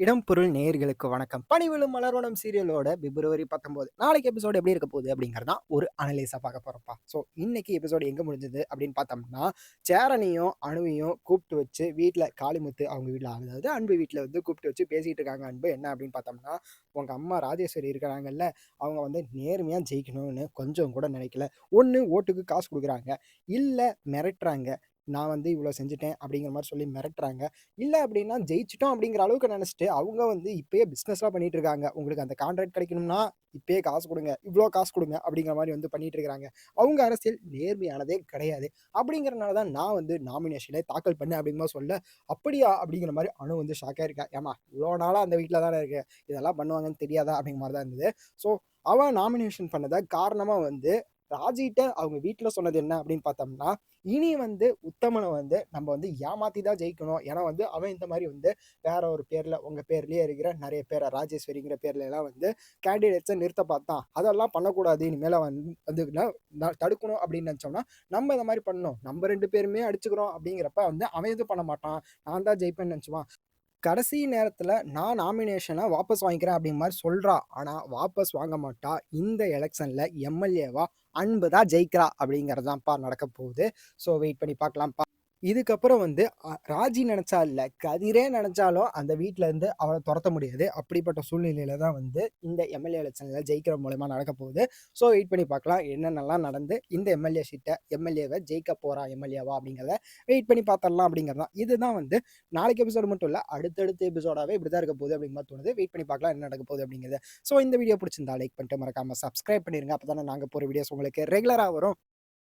இடம் பொருள் நேயர்களுக்கு வணக்கம். பணிவிழும் மலர்வனம் சீரியலோட பிப்ரவரி 19 நாளைக்கு எபிசோடு எப்படி இருக்க போகுது அப்படிங்கிறது தான் ஒரு அனலைஸா பார்க்க போறோம்ப்பா. ஸோ இன்னைக்கு எபிசோடு எங்க முடிஞ்சது அப்படின்னு பார்த்தோம்னா, சேரனையும், அணுவையும் கூப்பிட்டு வச்சு வீட்டில் காளிமுத்து அவங்க வீட்டில் அதாவது அன்பு வீட்டில் வந்து கூப்பிட்டு வச்சு பேசிட்டு இருக்காங்க அன்பு. என்ன அப்படின்னு பார்த்தோம்னா, உங்க அம்மா ராஜேஸ்வரி இருக்கிறாங்கல்ல, அவங்க வந்து நேர்மையா ஜெயிக்கணும்னு கொஞ்சம் கூட நினைக்கல. ஒன்று ஓட்டுக்கு காசு கொடுக்குறாங்க இல்லை மிரட்டுறாங்க. நான் வந்து இவ்வளோ செஞ்சுட்டேன் அப்படிங்கிற மாதிரி சொல்லி மிரட்டுறாங்க. இல்லை அப்படின்னா ஜெயிச்சிட்டோம் அப்படிங்கிற அளவுக்கு நினச்சிட்டு அவங்க வந்து இப்பயே பிஸ்னஸ்லாம் பண்ணிட்டு இருக்காங்க. உங்களுக்கு அந்த கான்ட்ராக்ட் கிடைக்கணும்னா, இப்பயே காசு கொடுங்க இவ்வளோ காசு கொடுங்க அப்படிங்கிற மாதிரி வந்து பண்ணிட்டு இருக்கிறாங்க. அவங்க அரசியல் நேர்மையானதே கிடையாது. அப்படிங்கிறனால தான் நான் வந்து நாமினேஷனே தாக்கல் பண்ணேன் அப்படிங்கிற சொல்ல, அப்படியா? அப்படிங்கிற மாதிரி அணு வந்து ஷாக் இருக்கா ஏம்மா இவ்வளோ நாளாக அந்த வீட்டில் தானே இருக்கு இதெல்லாம் பண்ணுவாங்கன்னு தெரியாதா? அப்படிங்கிற மாதிரி தான் இருந்தது. ஸோ அவன் நாமினேஷன் பண்ணதை காரணமாக வந்து ராஜிட்ட அவங்க வீட்டில் சொன்னது என்ன அப்படின்னு பார்த்தோம்னா, இனி வந்து உத்தமனை வந்து நம்ம வந்து ஏமாத்தி தான் ஜெயிக்கணும். ஏன்னா வந்து அவன் இந்த மாதிரி வந்து வேற ஒரு பேரில் உங்கள் பேர்லேயே இருக்கிற நிறைய பேரை ராஜேஸ்வரிங்கிற பேர்லலாம் வந்து கேண்டிடேட்ஸை நிறுத்த பார்த்தான். அதெல்லாம் பண்ணக்கூடாது. இனிமேல் வந்து தடுக்கணும் அப்படின்னு நினச்சோம்னா நம்ம இந்த மாதிரி பண்ணணும். நம்ம ரெண்டு பேருமே அடிச்சுக்கிறோம் அப்படிங்கிறப்ப வந்து அவன் எதுவும் பண்ண மாட்டான். நான் தான் ஜெயிப்பேன்னு நினச்சுவான் கடைசி நேரத்தில் நான் நாமினேஷனை வாபஸ் வாங்கிக்கிறேன் அப்படிங்கிற மாதிரி சொல்கிறா ஆனால் வாபஸ் வாங்க மாட்டா. இந்த எலெக்ஷனில் எம்.எல்.ஏவா அன்பு தான் ஜெயிக்கிறா அப்படிங்கிறது தான்ப்பா நடக்க போகுது. ஸோ வெயிட் பண்ணி பார்க்கலாம்ப்பா. இதுக்கப்புறம் வந்து ராஜி நினச்சா இல்லை கதிரே நினச்சாலும் அந்த வீட்டிலேருந்து இருந்து துரத்த முடியாது. அப்படிப்பட்ட சூழ்நிலையில தான் வந்து இந்த எம்.எல்.ஏ எலெக்ஷனில் ஜெயிக்கிற மூலயமா நடக்க போகுது. ஸோ வெயிட் பண்ணி பார்க்கலாம். என்னென்னலாம் நடந்து இந்த எம்.எல்.ஏ ஷீட்டை எம்எல்ஏவை ஜெயிக்க போகிறா எம்.எல்.ஏவா அப்படிங்கிறத வெயிட் பண்ணி பார்த்துடலாம் அப்படிங்கிறது தான். இதுதான் வந்து நாளைக்கு எபிசோடு மட்டும் இல்லை அடுத்தடுத்த எபிசோடாவே இப்படி தான் இருக்க போகுது அப்படிங்கிற தோணுது. வெயிட் பண்ணி பார்க்கலாம் என்ன நடக்க போகுது அப்படிங்கிறது ஸோ இந்த வீடியோ பிடிச்சிருந்தா லைக் பண்ணிட்டு மறக்காமல் சப்ஸ்கிரைப் பண்ணிருங்க. அப்போ தானே நாங்கள் போகிற வீடியோஸ் உங்களுக்கு ரெகுலராக வரும்.